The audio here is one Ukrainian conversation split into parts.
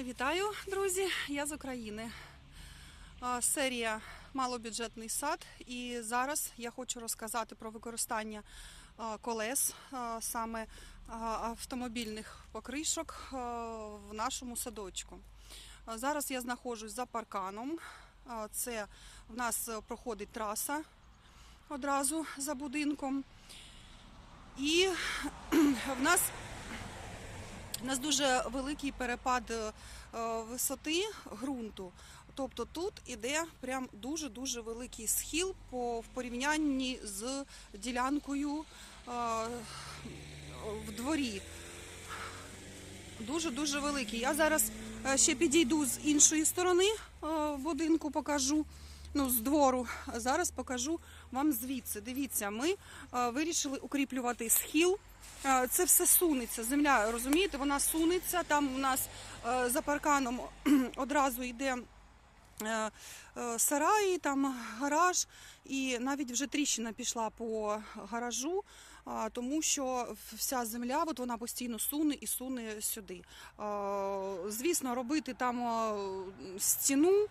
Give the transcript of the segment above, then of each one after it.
Вітаю, друзі! Я з України. Серія Малобюджетний сад. І зараз я хочу розказати про використання колес, саме автомобільних покришок в нашому садочку. Зараз я знаходжусь за парканом. Це в нас проходить траса одразу за будинком. І в нас у нас дуже великий перепад е, висоти ґрунту. Тобто тут іде прям дуже-дуже великий схил по, в порівнянні з ділянкою е, в дворі. Дуже-дуже великий. Я зараз е, ще підійду з іншої сторони будинку, покажу. Ну, з двору. Зараз покажу вам звідси. Дивіться, ми вирішили укріплювати схил. Е, Це все сунеться. Земля, розумієте, вона сунеться. Там у нас е, за парканом одразу йде е, е, там гараж, і навіть вже тріщина пішла по гаражу, тому що вся земля, от вона постійно суне і суне сюди. Звісно, робити там стіну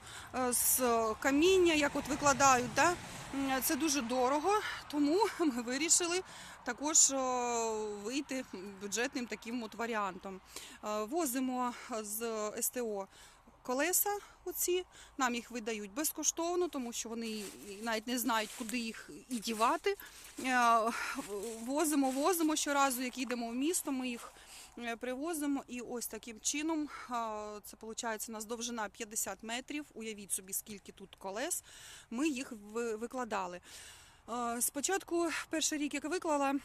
з каміння, як от викладають, да? це дуже дорого, тому ми вирішили також вийти бюджетним таким от варіантом. Возимо з СТО колеса оці, нам їх видають безкоштовно, тому що вони навіть не знають, куди їх і дівати. Е, Возимо, возимо щоразу, як їдемо в місто, ми їх е, привозимо. І ось таким чином, е, це виходить, у нас довжина 50 метрів. Уявіть собі, скільки тут колес. Ми їх викладали. Е, Спочатку, перший рік, як виклала,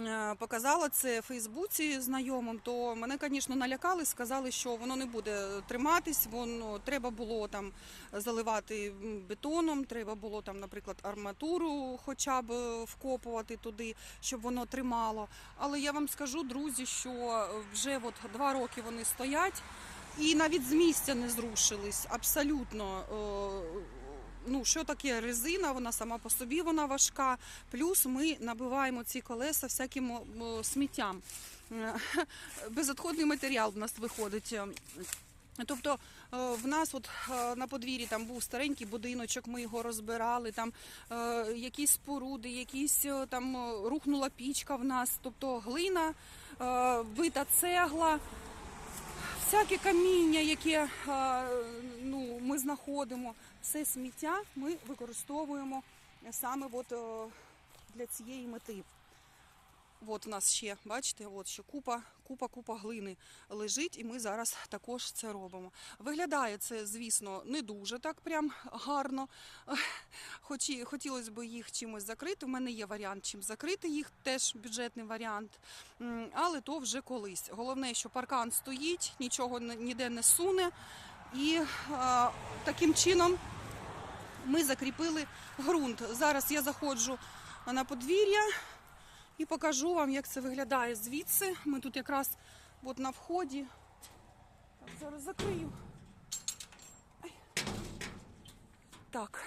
е, показала це Фейсбуці знайомим, то мене, звісно, налякали, сказали, що воно не буде триматись, воно треба було там заливати бетоном, треба було там, наприклад, арматуру хоча б е, вкопувати туди, щоб воно тримало. Але я вам скажу, друзі, що е, вже от два роки вони стоять. І навіть з місця не зрушились абсолютно. Ну, що таке резина, вона сама по собі вона важка. Плюс ми набиваємо ці колеса всяким сміттям. Е, Безотходний матеріал в нас виходить. Тобто е, в нас от е, на подвір'ї там був старенький будиночок, ми його розбирали, там якісь споруди, якісь там рухнула пічка в нас, тобто глина, бита цегла, всяке каміння, яке ну, ми знаходимо, все сміття ми використовуємо саме от, е, для цієї мети. От у нас ще, бачите, от ще купа, купа, купа глини лежить, і ми зараз також це робимо. Виглядає це, звісно, не дуже так прям гарно. Хоч хотілося б їх чимось закрити. У мене є варіант, чим закрити їх, теж бюджетний варіант. Але то вже колись. Головне, що паркан стоїть, нічого ніде не суне. І е, таким чином ми закріпили ґрунт. Зараз я заходжу на подвір'я і покажу вам, як це виглядає звідси. Ми тут якраз от на вході. Так, зараз закрию. Так.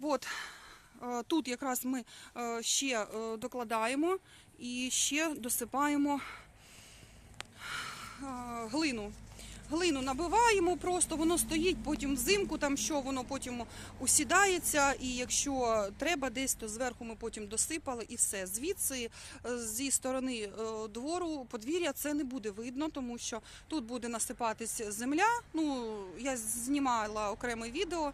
От. е, Тут якраз ми е, ще докладаємо і ще досипаємо глину. Глину набиваємо, просто воно стоїть потім взимку, там що воно потім усідається, і якщо треба десь, то зверху ми потім досипали і все. Звідси е, зі сторони е, двору подвір'я це не буде видно, тому що тут буде насипатись земля. Ну я знімала окреме відео.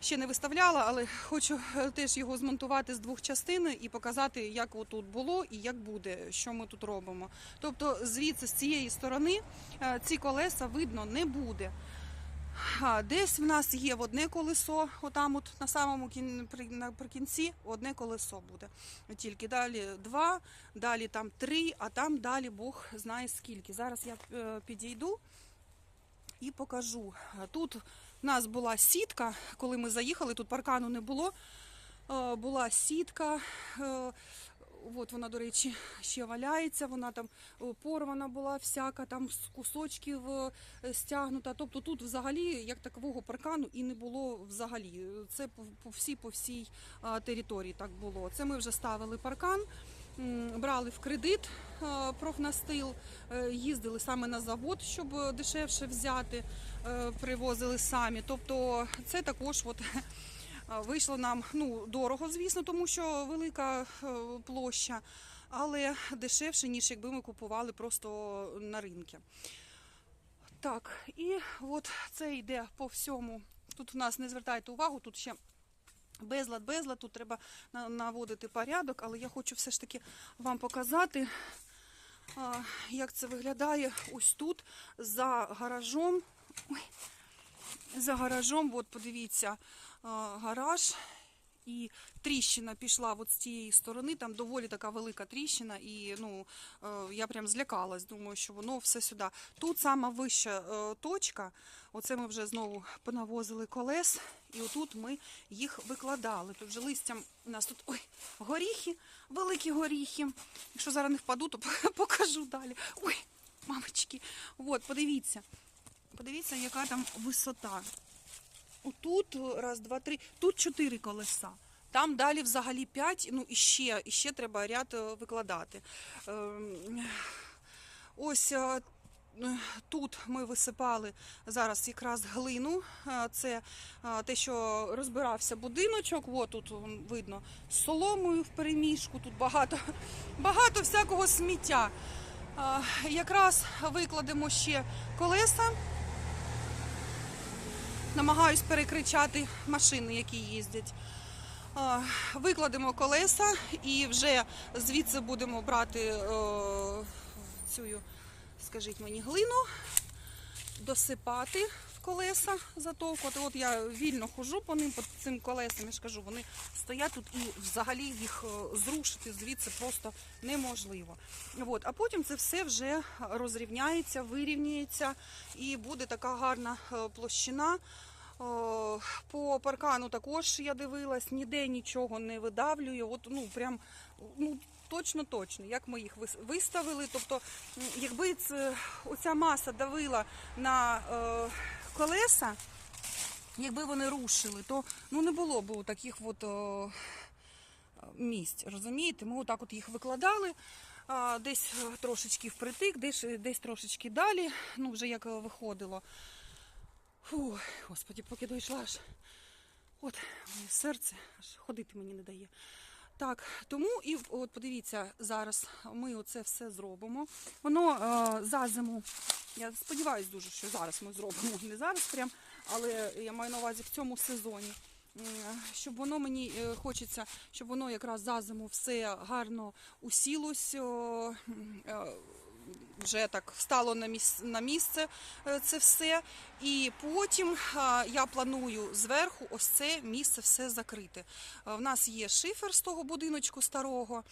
Ще не виставляла, але хочу е, теж його змонтувати з двох частин і показати, як отут було і як буде, що ми тут робимо. Тобто, звідси з цієї сторони е, ці колеса видно не буде. А, Десь в нас є одне колесо, отам, от на самому кін... одне колесо буде. Тільки далі два, далі там три, а там далі Бог знає скільки. Зараз я е, підійду і покажу. Тут нас була сітка, коли ми заїхали, тут паркану не було. Е, Була сітка. е, От вона, до речі, ще валяється. Вона там порвана була всяка, там з кусочків е, стягнута. Тобто тут взагалі як такового паркану і не було взагалі. Це по, всій по всій території так було. Це ми вже ставили паркан. Брали в кредит е, профнастил, е, їздили саме на завод, щоб дешевше взяти, е, привозили самі. Тобто це також от, вийшло нам ну, дорого, звісно, тому що велика площа, але дешевше, ніж якби ми купували просто на ринку. Так, і от це йде по всьому. Тут у нас не звертайте увагу, тут ще безлад, безлад, тут треба наводити порядок, але я хочу все ж таки вам показати, як це виглядає ось тут за гаражом. Ой, за гаражом, от подивіться, гараж. І тріщина пішла от з цієї сторони, там доволі така велика тріщина, і ну е, я прям злякалась. Думаю, що воно все сюди. Тут сама вища е, точка. Оце ми вже знову понавозили колес, і отут ми їх викладали. Тут вже листям у нас тут ой, горіхи, великі горіхи. Якщо зараз не впаду, то покажу далі. Ой, мамочки, от, подивіться. Подивіться, яка там висота. Отут раз, два, три, тут чотири колеса. Там далі взагалі п'ять, ну і ще, і ще треба ряд е, викладати. Ем, Ось е, тут ми висипали зараз якраз глину. Е, Це те, що розбирався будиночок. От тут видно з соломою в переміжку. Тут багато, багато всякого сміття. Якраз викладемо ще колеса. Намагаюсь перекричати машини, які їздять. Викладемо колеса і вже звідси будемо брати е, цю, скажіть мені, глину, досипати в колеса затовкувати. От я вільно хожу по ним, по цим колесам, я ж кажу, вони стоять тут і взагалі їх е, зрушити звідси просто неможливо. От. А потім це все вже розрівняється, вирівняється і буде така гарна е, площина. О, По паркану також я дивилась, ніде нічого не видавлює. От ну прям ну точно точно, як ми їх виставили. Тобто, якби це, оця маса давила на е, колеса, якби вони рушили, то ну не було б таких от. О, місць. Розумієте, ми отак от їх викладали. Десь е, трошечки впритик, десь, десь трошечки далі, ну вже як е, виходило. Фу, господі, поки дійшла аж. От моє серце аж ходити мені не дає. Так, тому і от подивіться, зараз ми оце все зробимо. Воно е, за зиму. Я сподіваюся дуже, що зараз ми зробимо. Не зараз прям, але я маю на увазі в цьому сезоні. Щоб воно мені е, хочеться, щоб воно якраз за зиму все гарно усілось. м, е, вже так стало на місце, на місце е, це все. І потім я планую зверху ось це місце все закрити. А, В нас є шифер з того будиночку старого.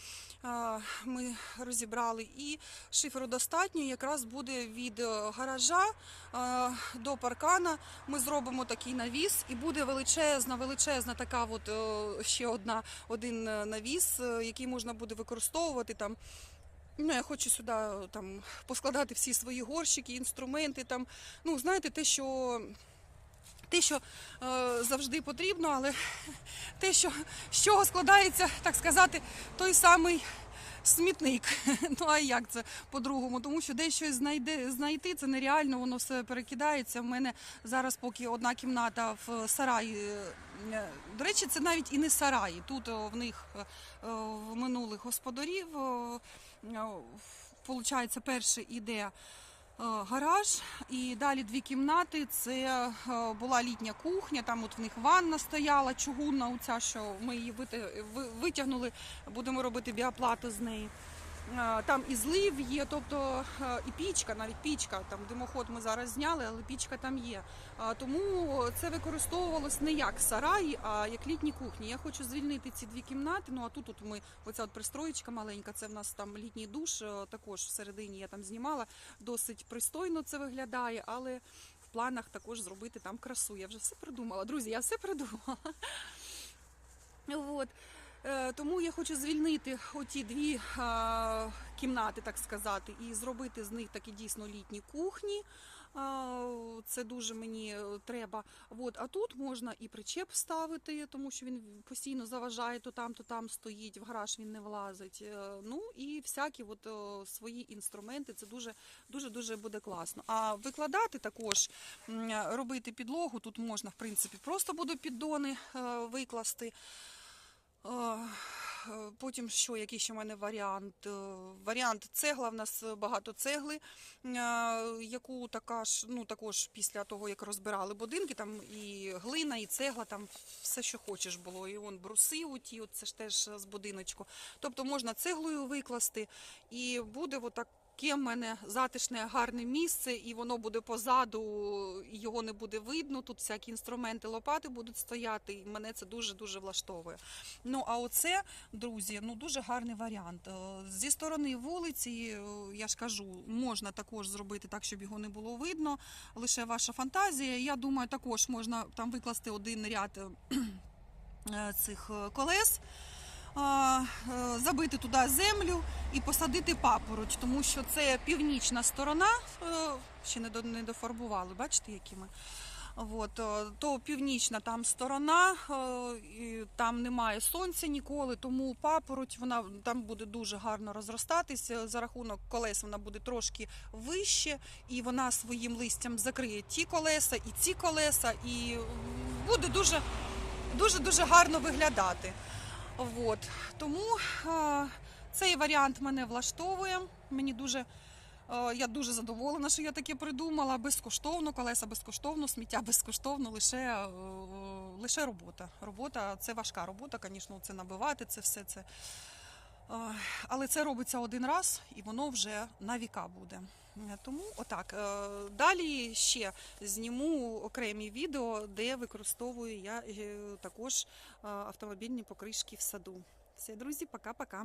а, Ми розібрали, і шиферу достатньо. Якраз буде від е, гаража до паркана. Ми зробимо такий навіс, і буде величезна, величезна така, от е, ще одна один е, навіс, е, який можна буде використовувати там. Ну, я хочу сюди е, там поскладати всі свої горщики, інструменти. Там, ну, знаєте, те, що, те, що е, завжди потрібно, але те, що, з чого складається, так сказати, той самий смітник. Ну а як це по-другому? Тому що десь щось знайде, знайти це нереально, воно все перекидається. У мене зараз поки одна кімната в сараї. е, До речі, це навіть і не сараї. Тут е, в них е, в минулих господарів. виходить, Получається, перший іде е, гараж, і далі дві кімнати. Це е, була літня кухня, там от в них ванна стояла, чугунна, оця, що ми її витягнули, будемо робити біоплату з неї. Там і злив є, тобто і пічка, навіть пічка, там димоход ми зараз зняли, але пічка там є. Тому це використовувалось не як сараї, а як літні кухні. Я хочу звільнити ці дві кімнати. Ну а тут от ми оця от пристроєчка маленька, це в нас там літній душ. Також всередині я там знімала. Досить пристойно це виглядає, але в планах також зробити там красу. Я вже все придумала. Друзі, я все придумала. От. Е, Тому я хочу звільнити оті дві е, кімнати, так сказати, і зробити з них такі дійсно літні кухні. Е, Це дуже мені треба. От, а тут можна і причеп ставити, тому що він постійно заважає, то там, то там стоїть, в гараж він не влазить. Ну і всякі от, свої інструменти. Це дуже дуже дуже буде класно. А викладати також, робити підлогу. Тут можна, в принципі, просто буду піддони викласти. Потім що, який ще в мене варіант? Е, Варіант цегла. В нас багато цегли, е, яку така ж, ну також після того, як розбирали будинки, там і глина, і цегла, там все, що хочеш було. І он бруси, оті, от це ж теж з будиночку. Тобто можна цеглою викласти, і буде отак. Таке в мене затишне, гарне місце, і воно буде позаду, і його не буде видно. Тут всякі інструменти, лопати будуть стояти, і мене це дуже-дуже влаштовує. Ну, а оце, друзі, ну дуже гарний варіант. Е, Зі сторони вулиці, е, я ж кажу, можна також зробити так, щоб його не було видно. Лише ваша фантазія. Я думаю, також можна там викласти один ряд е, цих колес. Е, Забити туди землю і посадити папороть, тому що це північна сторона, е, ще не до- не дофарбували, бачите, які ми. От, е, то північна там сторона, там немає сонця ніколи, тому папороть вона там буде дуже гарно розростатися. За рахунок колес вона буде трошки вище, і вона своїм листям закриє ті колеса і ці колеса, і буде дуже дуже дуже гарно виглядати. От. Тому е, цей варіант мене влаштовує. Мені дуже Е, Я дуже задоволена, що я таке придумала. Безкоштовно, колеса безкоштовно, сміття безкоштовно, лише, е, лише робота. Робота це важка робота, звісно, це набивати, це все це. Е, Але це робиться один раз і воно вже на віка буде. Е, Тому отак. Е, Далі ще зніму окремі відео, де використовую я е, також автомобільні покришки в саду. Все, друзі, пока-пока.